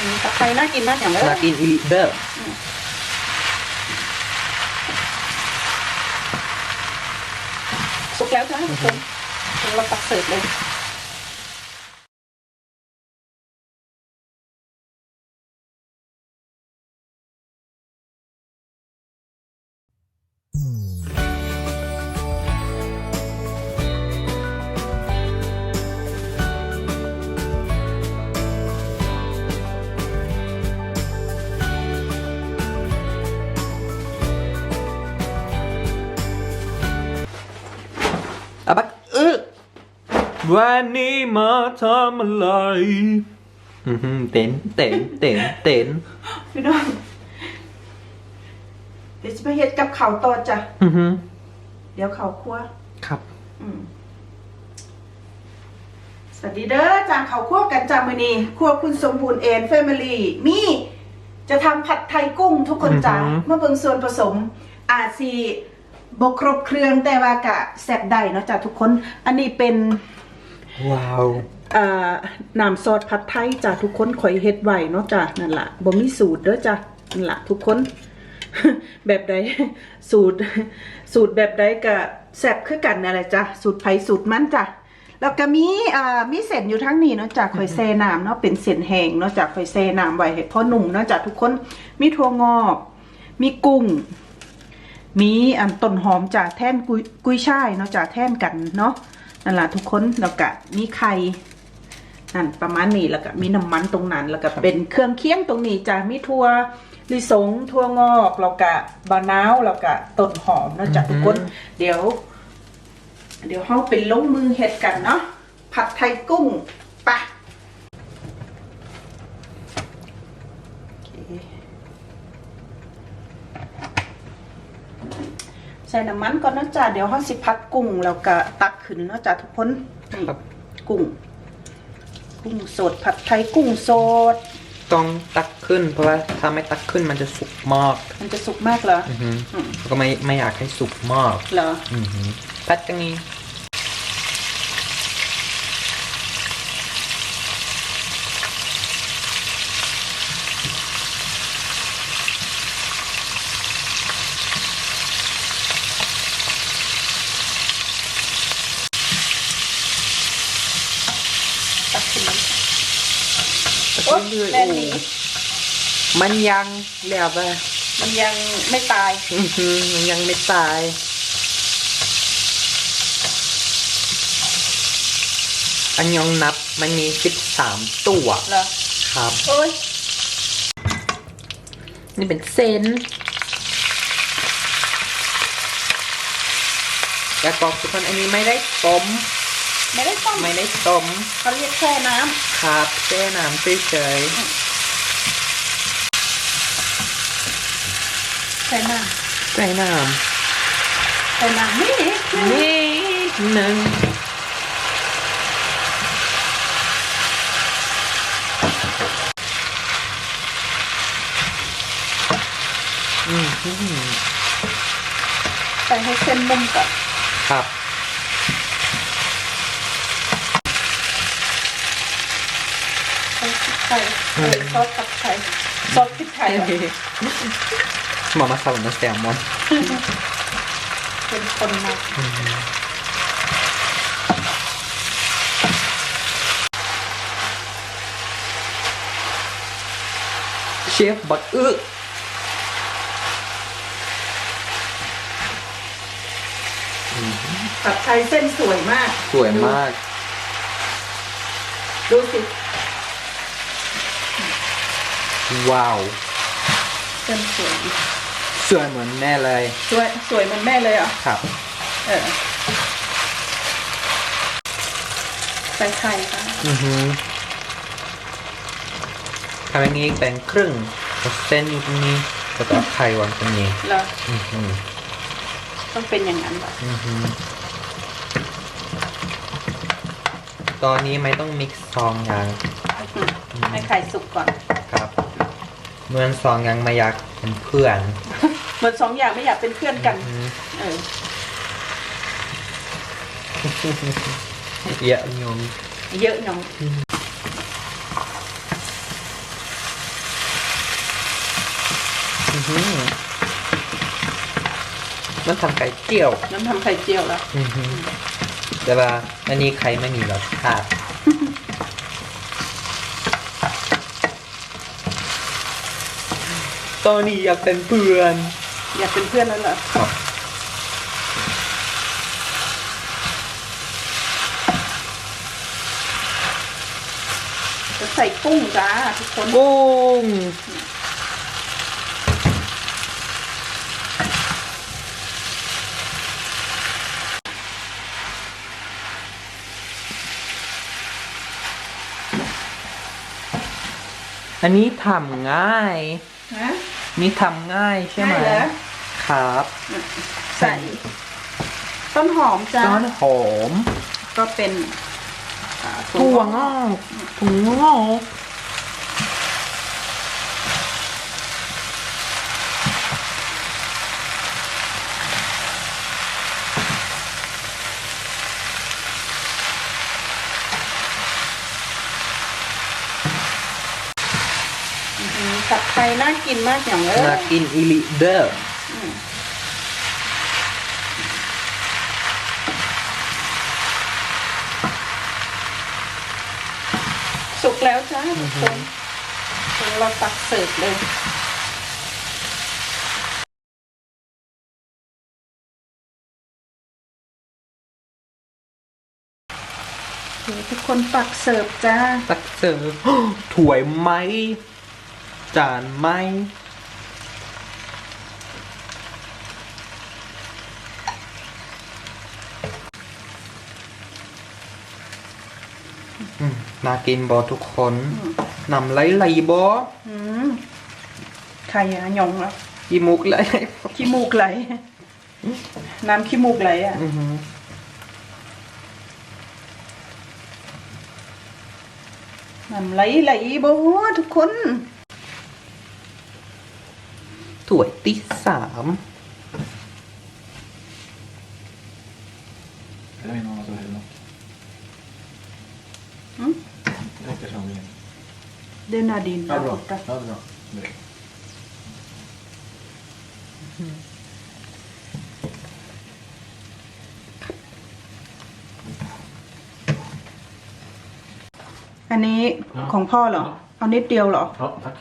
อืมตะไคร้น่ากินมากอย่างเลยนากินอีลิเดอร์สุกแล้วจ้าทุกคนเราตักเสิร์ฟเลย อะบักเออวันนี้มาทำอะไรอื้อหือเต้นเต้นเต้นเต้นพี่น้องเดี๋ยวจะไปเฮ็ดกับเขาวต่อจ้ะ อือหือเดี๋ยวเขาวคั่วครับ อืมสวัสดีเด้อจางเขาวคั่วกันจามือนีครัวคุณสมบูรณ์เอ็นแฟมิลี่ มีจะทำผัดไทยกุ้งทุกคนจ้าอือหือ เมื่อเบิ่งส่วนผสมอาจสี บกครบเครื่องแต่ว่ากะแซ่บได้เนาะจ้าทุกคน อันนี้เป็นว้าวอ่าน้ำซอสผัดไทยจ้ะทุกคนข่อยเฮ็ดไว้เนาะจ้ะนั่นล่ะบ่มีสูตรเด้อจ้ะนั่นล่ะทุกคน แบบใดสูตร สูตรแบบใดก็แซ่บคือกันนั่นแหละจ้ะสูตรไผสูตรมันจ้ะแล้วก็มีอ่ามีเส้นอยู่ทั้งนี้เนาะจ้ะข่อยแซ่น้ำเนาะเป็นเส้นแห้งเนาะจ้ะข่อยแซ่น้ำไว้ให้พ่อหนุ่มเนาะจ้ะทุกคนมีถั่วงอก มีกุ้ง มีอันต้นหอมจ้ะแท่นกุยกุยช่ายเนาะจ้ะแท่นกันเนาะนั่นล่ะทุกคนแล้วก็มีไข่นั่นประมาณนี้แล้วก็มีน้ำมันตรงนั้น แล้วก็เป็นเครื่องเคียงตรงนี้จ้ะมีถั่วลิสงถั่วงอกแล้วก็บะนาวแล้วก็ต้นหอมเนาะจ้ะทุกคนเดี๋ยว เดี๋ยวเฮาไปลงมือเฮ็ดกันเนาะผัดไทยกุ้งไปะ ใส่น้ำมันก่อนเนาะจ้ะเดี๋ยวเฮาสิผัดกุ้งแล้วก็ตักขึ้นเนาะจ้ะทุกคนนี่ครับ กุ้ง กุ้งสดผัดไทยกุ้งสด ต้องตักขึ้น เพราะว่าถ้าไม่ตักขึ้นมันจะสุกมากมันจะสุกมากเหรออือหืออืมแล้วก็ไม่ไม่อยากให้สุกมากเหรอ อือหือพัดกันนี้ ตักขึ้นมา ตัก โอ๊ย เรื่อยๆแม่นหนีโอ้มันยังแล้วไปมันยังไม่ตาย อือหือมันยังไม่ตาย อันยองนับมันมีสิบสามตัวเหรอครับ โอ้ยนี่เป็นเส้นแล้วก็ทุกคนอันนี้ไม่ได้ต้ม ไม่ได้ต้มไม่ได้ต้มเขาเรียกแช่น้ครับแช่น้ำเฉยำแช่น้ๆใส่น้ำแช่น้ำนี่ำนิดหนึ่งอืมใส่ให้เส้นนุ่มก่อนครับ ใส่พริกไทยเออซอสผัดไทยซอสพริกไทยเหรอหมอมาสลับมาแซลมอนเป็นคนมาเชฟบักอึผัดไทยเส้นสวยมาก สวยมาก ดูสิ ว้าวเส้นสวยสวยเหมือนแม่เลยสวยสวยเหมือนแม่เลยเหรอะครับ เออใส่ไข่ค่ะ อือฮึทำอย่างนี้แบ่งครึ่งเอาเส้นอยู่ตรงนี้แล้วก็เอาไข่วางตรงนี้แล้วอือฮึต้องเป็นอย่างนั้นเหรออือฮึตอนนี้ไม่ต้องมิกซ์ซองยังอืมให้ไข่สุกก่อนครับ เหมือนสองยังไม่อยากเป็นเพื่อน เหมือนสองอย่างไม่อยากเป็นเพื่อนกัน เออ เยอะยงเยอะหนองมันทำไข่เจียว น้ำทำไข่เจียวแล้ว แต่ว่าอันนี้ไข่ไม่มีรสชาติ ตอนนี้อยากเป็นเพื่อน อยากเป็นเพื่อนแล้วเหรอครับ จะใส่กุ้งจ้าทุกคนกุ้งอันนี้ทำง่ายนะ นี่ทำง่ายใช่ไหมง่ายเหรอ ครับ ใส่ ต้นหอมจ้าต้นหอม ก็เป็นอ่าถั่วงอกถั่วงอก อื้อหือผัดไทยน่า กินมากอย่างเลยน่ากินอิลิเดอร์สุกแล้วจ้าทุกคนเดี๋ยวเราตักเสิร์ฟเลยเดี๋ยวทุกคนตักเสิร์ฟจ้า ตักเสิร์ฟถ้วยไหม จานไหมอืมน่ากินบอทุกคนนำไหลไหลบออืมไข่อะหยองแล้วกีมุกไหลขี้มูกไหล น้ำขี้มูกไหลอะอื้อหือน้ำไหลไหลบ่ทุกคนถ้ วยที่สาม Jag vet inte vad som händer. Mm. Det räcker som det är. เดนาดิน Ja, bra. จ้ะ Ja, bra. Direkt. อันนี้ของพ่อเหรอ เอานิดเดียวเหรอ Ja, tack.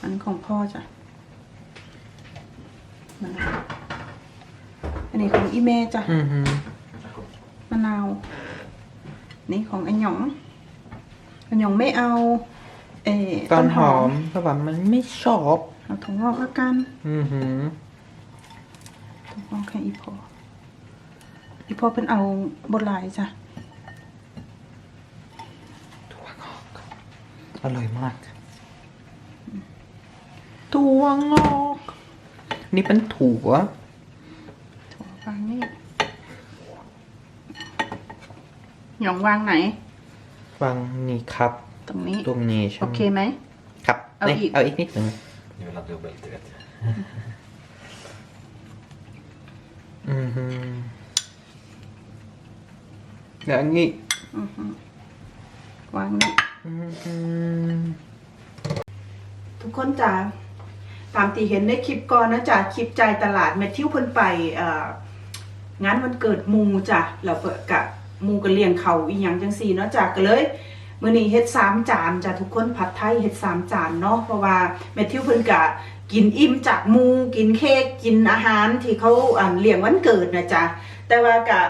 อันนี้ของพ่อจ้ะ มะนาวอันนี้ของอีเมจ้ะอือหือมะนาว นี่ของอันหยอง อันหยองไม่เอา เออต้นหอมเพราะว่ามันไม่ชอบเอาถั่วงอกแล้วกันอือหือถั่วงอกแค่อีพอ อีพอเป็นเอาบดลายจ้ะถั่วงอกอร่อยมากถั่วงอก นี่เป็นถั่วถั่ววางนี่หยองวางไหน วางนี่ครับ ตรงนี้ตรงนี้ใช่โอไหมเคไหมครับเอานี่อีกเอาอีกนิดหนึ่ง Jag vill ha dubbelt, du vet. อือหือแล้วอันนี้อือฮึวางนี่อือหือทุกคนจ๋า ตามที่เห็นในคลิปก่อนนะจ๊ะคลิปใจตลาดแมทธิวเพิ่นไปงานวันเกิดมูจ้ะแล้วเปิดกะมูก็เลี้ยงเขาอีหยังจังซี่เนาะจ้ะก็เลยมื้อนี้เฮ็ดสามจานจ้ะทุกคนผัดไทยเฮ็ดสามจานเนาะเพราะว่าแมทธิวเพิ่นกะกินอิ่มจากมูกินเค้กกินอาหารที่เขาอ่าเลี้ยงวันเกิดนะจ๊ะแต่ว่ากะ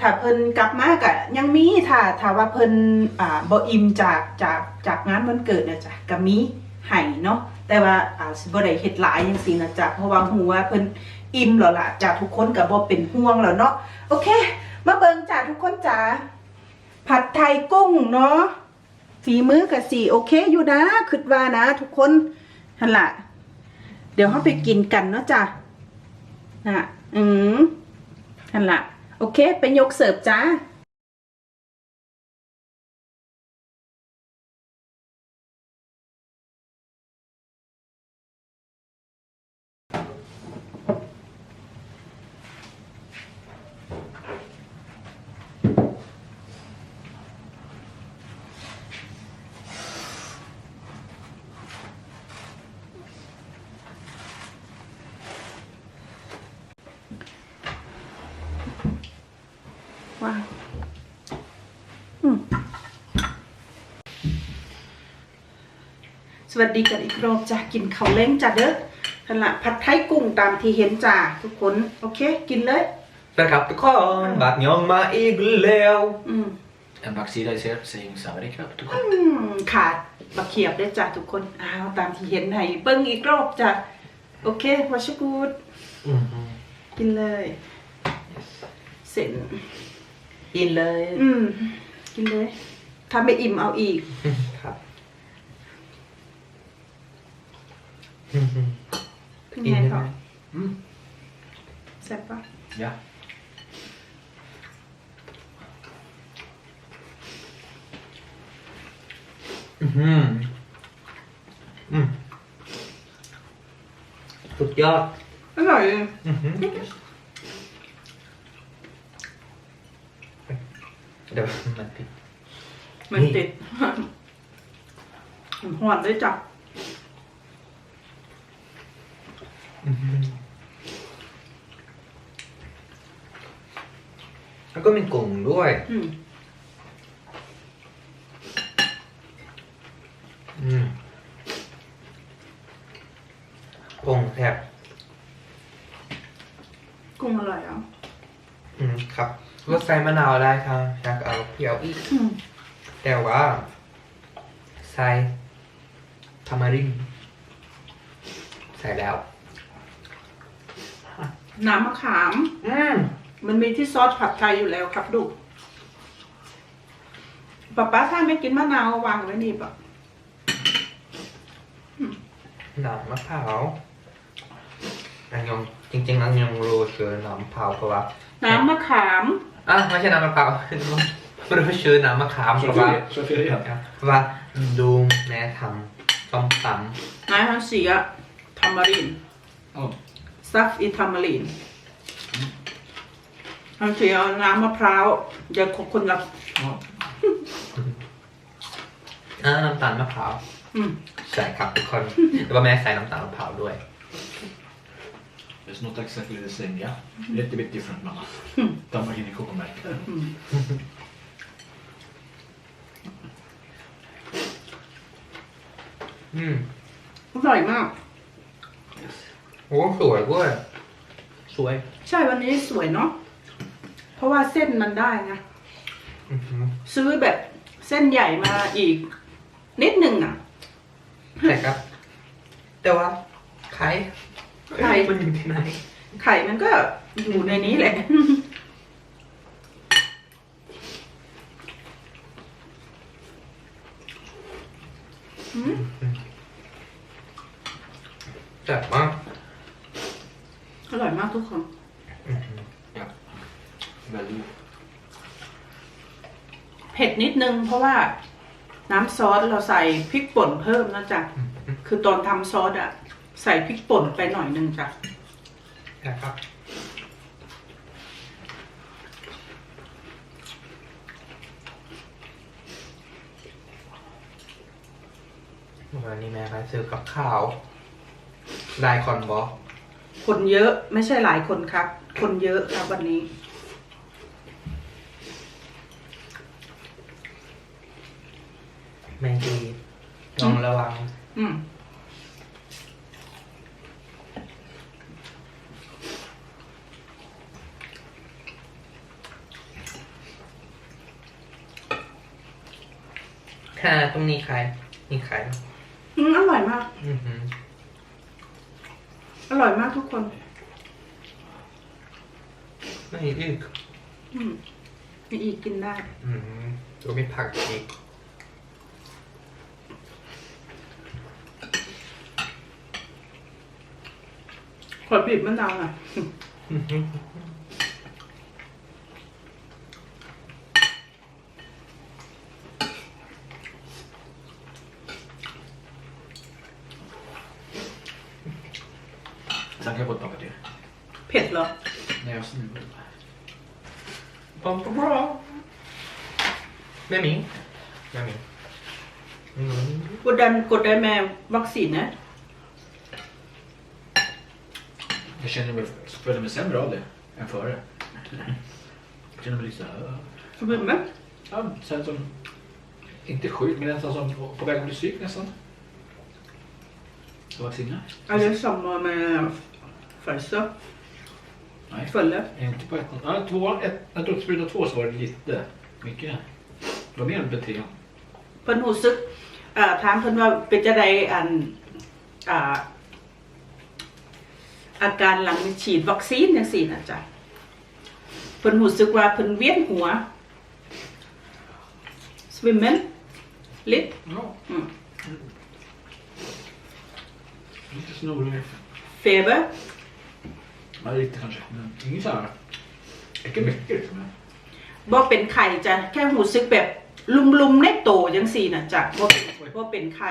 ถ้าเพิ่นกลับมากะยังมีถ้าถ้าว่าเพิ่นอ่าบ่อิ่มจากจากจากงานวันเกิดนะจ๊ะก็มีให้เนาะ แต่ว่าอ่าสิบ่ได้เฮ็ดหลายจังซี่นะจ๊ะเพราะว่าฮู้ว่าเพิ่นอิ่มแล้วล่ะจ้ะทุกคนก็บ่เป็นห่วงแล้วเนาะโอเค มาเบิ่งจ้ะทุกคนจ้ะผัดไทยกุ้งเนาะฝีมือก็สิโอเคอยู่นะคิดว่านะ ทุกคนหั่นละเดี๋ยวเฮาไปกินกันเนาะจ้ะน่ะอืมหั่นละโอเค ไปยกเสิร์ฟจ้า วัสดีกันอีกรอบจ้ะกินข้าวเล้งจ้ะเด้อนั่นละผัดไทยกุ้งตามที่เห็นจ้ะทุกคน โอเค กินเลยสวัสดีครับทุกคนบักยองมาอีกแล้วอืม En baksida i ser säger samma knapp. อืมขาดบะเขียบด้วยจ้ะทุกคนอ้าวตามที่เห็นให้เบิ้งอีกรอบจ้ะโอเควาชกูดอืมกินเลย เสร็จกินเลย อืม กินเลย ถ้าไม่อิ่มเอาอีก ครับ เป็นไงต่อ Mm. แซ่บปะ Ja. อืมอืมสุดยอด อร่อยเลย อือหือเดี๋ยวมันติด มันติดหอนด้วยจ้ะ อื้อหือ แล้วก็มีกุ้งด้วยอืมอืมกุ้งแทบกุ้งอร่อยอะอืมครับรสใส่มะนาวได้ครับอยากเอาเปรี้ยวอีก อืมแต่ว่าใส่ทามารินใส่แล้ว น้ำมะขาม อืมมันมีที่ซอสผัดไทยอยู่แล้วครับดูป๊าป๊าถ้าไม่กินมะนาววางไว้นี่ปะน้ำมะพร้าวอันยองจริงๆอันยองรู้ชื่อน้ำมะพร้าวเพราะว่าน้ำมะขาม อะไม่ใช่น้ำมะพร้าวรู้ชื่อน้ำมะขามเพ Så ราะว่า fel, så fel igen. เพราะว่าดูแม่ทำส้มตนายฮันเสียทามาริน Ja. ซัฟอีทามารินฮันเสียเอาน้ำมะพร้าวเดี๋ยวคนละ Ja. ำอ่าน้ำตาลมะพร้าวอืมใส่ครับทุกคนแต่ว่าแม่ใส่น้ำตาลมะพร้าวด้วย It's not exactly the same, yeah. Little bit different, mamma. Tamarind i kokomärk. อืมอืมอร่อยมาก โอ้สวยด้วยสวย ใช่วันนี้สวยเนาะเพราะว่าเส้นมันได้นะอือหือซื้อแบบเส้นใหญ่มาอีก นิดหนึ่งอะ แต่ครับ แต่ว่าไข่ไข่ มันอยู่ที่ไหน ไข่มันก็อยู่ในนี้แหละ อืม แซ่บมาก อร่อย มากทุกคนอือหือ Ja. Väldigt. เผ็ดนิดนึง เพราะว่าน้ำซอสเราใส่พริกป่นเพิ่มนะจ๊ะ คือตอนทำซอสอะใส่พริกป่นไปหน่อยนึงจ้ะแซ่บครับ วันนี้แม่ไปซื้อกับข้าว ได้คอนบอ คนเยอะไม่ใช่หลายคนครับ คนเยอะครับวันนี้ แมงกีลองระวัง อืมค่ะตรงนี้ใครนี่ใครอืมอร่อยมาก อือหือ อร่อยมากทุกคน ไม่อีกอืมมีอีกกินได้ อือหือตัวมีผักอีกขอบีบมะนาวหน่อย อื้อหือ Sen kan jag bara baka till. เผ็ดเหรอ Nej, jag snuvar. ปอมปอมปอมไม่มีไม่มีอืมกดดันกดได้แม่วัคซีนนะ Jag känner mig, känner mig sämre av det än före. Känner mig lite så här... Svimmel? Ja, sen som... Inte sjuk, men nästan som på väg att bli psyk nästan. Vacciner? Är det samma med Pfizer? Nej. Fulle? Inte på ett... Ja, två, ett, jag tror spruta två så var det lite mycket. Det var mer än tre. เพิ่นรู้สึกเอ่อถามเพิ่นว่าเป็นจะได้อันอ่าอาการหลังฉีดวัคซีนจังซี่นะจ๊ะเพิ่นรู้สึกว่าเพิ่นเวียนหัว swimmel lite Ja. Mm. Lite snorig. feber Ja, lite kanske. Men inget så här... Inte mycket liksom. บ่เป็นไข้จ้ะแค่รู้สึกแบบลุมๆในโตจังซี่นะจ๊ะบ่เป็นบ่เป็นไข้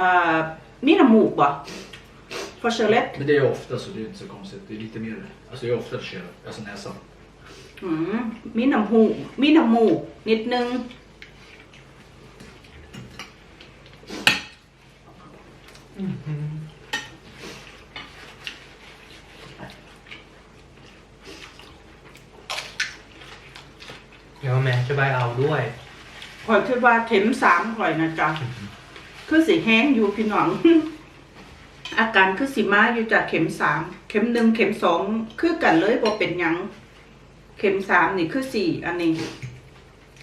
อ่ามีน้ำมูกบ่ for sure Men det är ju ofta så det är inte så konstigt. Det är lite mer... Alltså jag är ofta förkyld. Alltså näsan. อืมมีน้ำหูมีน้ำมูกนิดนึง เดี๋ยวแม่จะไปเอาด้วยคอยคิดว่าเข็มสามคอยนะจ๊ะคือสีแห้งอยู่พี่น้อง อาการคือสีมาอยู่จากเข็มสามเข็มหนึ่งเข็มสองคือกันเลยบ่เป็นหยัง เข็มสามนี่คือสี่อันนี้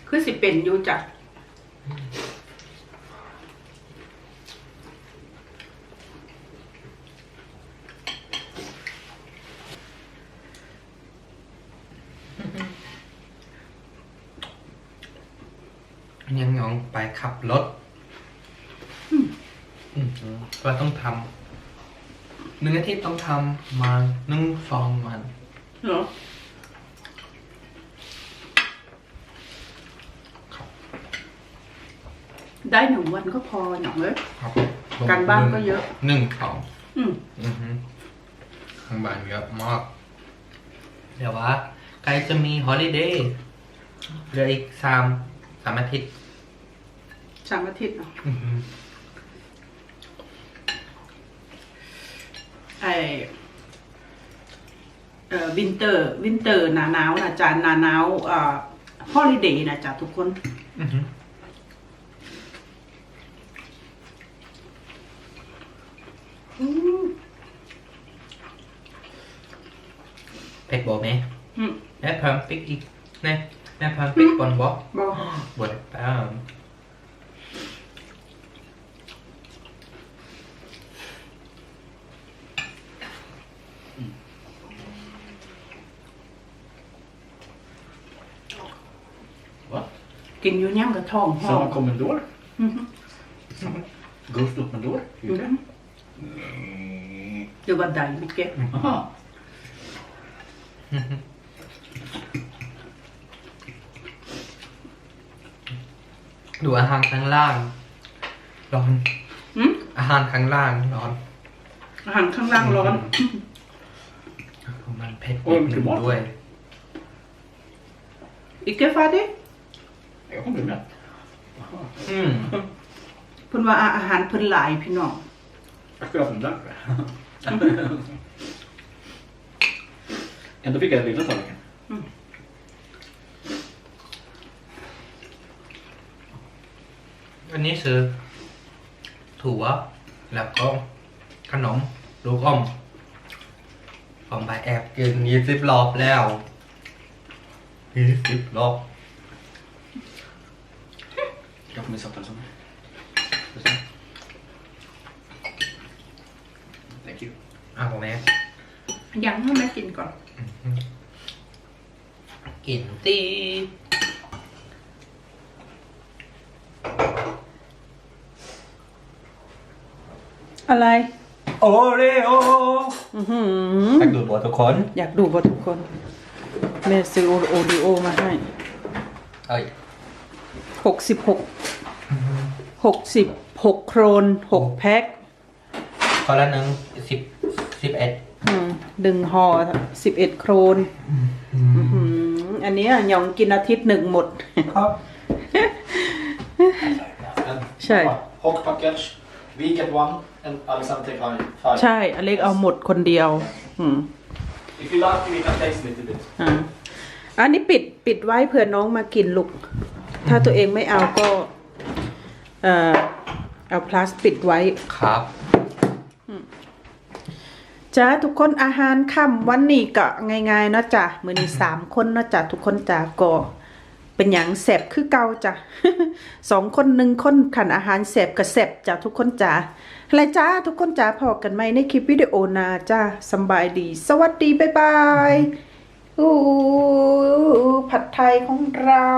คือสิเป็นอยู่จาก ยังยองไปขับรถอืมก็ต้องทำหนึ่งอาทิตย์ต้องทำมาหนึ่งสองวันเหรอได้หนึ่งวันก็พอหน่องเลยครับการบ้านก็เยอะหนึ่งสองอืมอือฮึทางบ้านเยอะมากเดี๋ยวว่าใกล้จะมีฮอลิเดย์เหลืออีกสามสามอาทิตย์ สามอาทิตย์เนาะอือฮึไอเอ่อวินเตอร์ วินเตอร์หนาหนาวนะจ๊ะหนาหนาวอ่าฮอลิเดย์นะจ๊ะทุกคน อือฮึเผ็ดบอกไหมอืมแม่เพิ่มพริกอีกนะแม่เพิ่มพริกบนบอกบอกบนแป้ง Va? กินอยู่ย่างกับท้องห้อง Samma kommendor? อือฮึ Ghost Uppendor? อือฮึอยู่บันไดมิเก็ต Aha. ดูอาหารข้างล่าง ร้อน อืมอาหารข้างล่างร้อนอาหารข้างล่างร้อน มันเผ็ดโอ้ยนิดนึงมันคือด้วย อีกเกฟาดิ Jag kommer med. อืมเพิ่นว่าอาหารเพิ่นหลายพี่น้อง Jag ska ha den där. Ändå fick jag den lilla tallriken. อันนี้คือถั่วแล้วก็ขนมลูกอมผ มไปแอบกินยี่สิบรอบแล้วยี่สิบรอบ Jag får min samtal som Thank you. เอาแม่ยังให้แม่กินก่อน กินตีอะไร โอเรโอ อือหืตัอกดูดบทุกคน อยากดูบ่ทุกคน แม่ซื้อโอโอริโอมาให้เอ้ยหกสิบหกหกสิบหกโครนหกแพ็คคนละหนึ่งสิบสิบเอ็ดอืมดึงห่อสิบเอ็ดโครนอื้อหืออันเนี้ยหยองกินอาทิตย์หนึ่งหมด ครับ And Tjej. Hot package. We get one and Alexander take five. five. ใช่ อเล็กเอาหมดคนเดียว อืม If you like, we can taste a little bit. อ่าอันนี้ปิดปิดไว้เผื่อน้องมากินลูก ถ้าตัวเองไม่เอาก็ เอ่อเอาพลาสปิดไว้ ครับ จ้าทุกคนอาหารค่ำวันนี้ก็ง่ายๆเนาะจ้ะมื้อนี้สามคนเนาะจ้ะทุกคนจ้ะก็เป็นหยังแสบคือเก่าจ้ะ สองคนหนึ่งคนขันอาหารแสบกับแสบจ้ะทุกคนจ้ะ อะไรจ้าทุกคนจ้าพอกันไหมในคลิปวิดีโอหนาจ้าสำบายดี สวัสดีบ๊ายบายอู้ผัดไทยของเรา